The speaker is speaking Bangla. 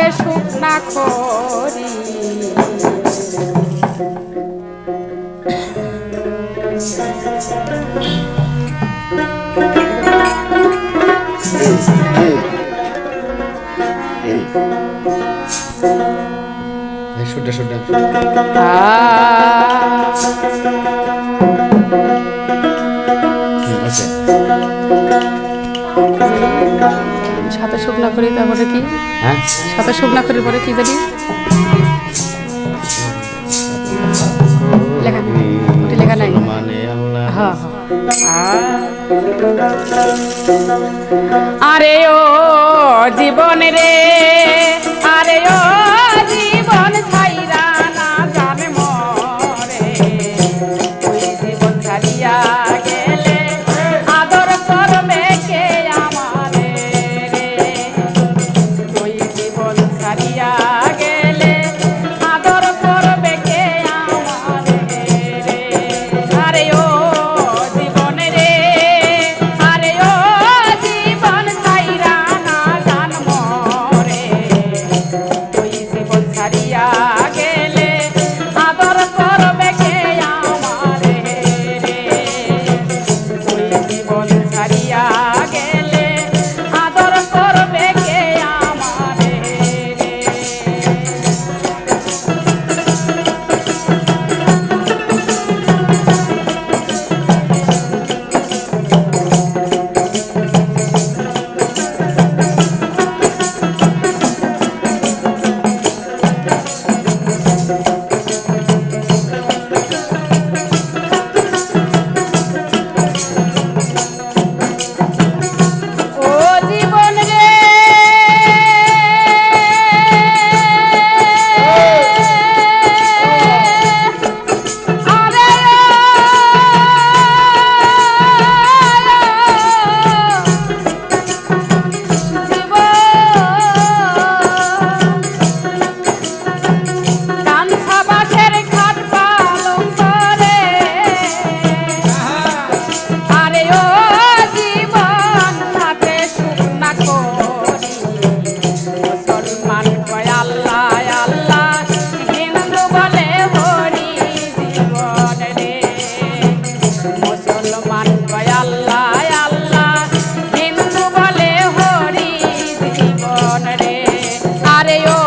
সাথে সুখ না করি। শুড্ডা শুড্ডা করি তারপরে কি? হ্যাঁ? সাথে সুখ না করি পরে কি জানি? লেখা ওটি লেখা নাই। মানে হ্যাঁ। আরে ও জীবন রে। Mario.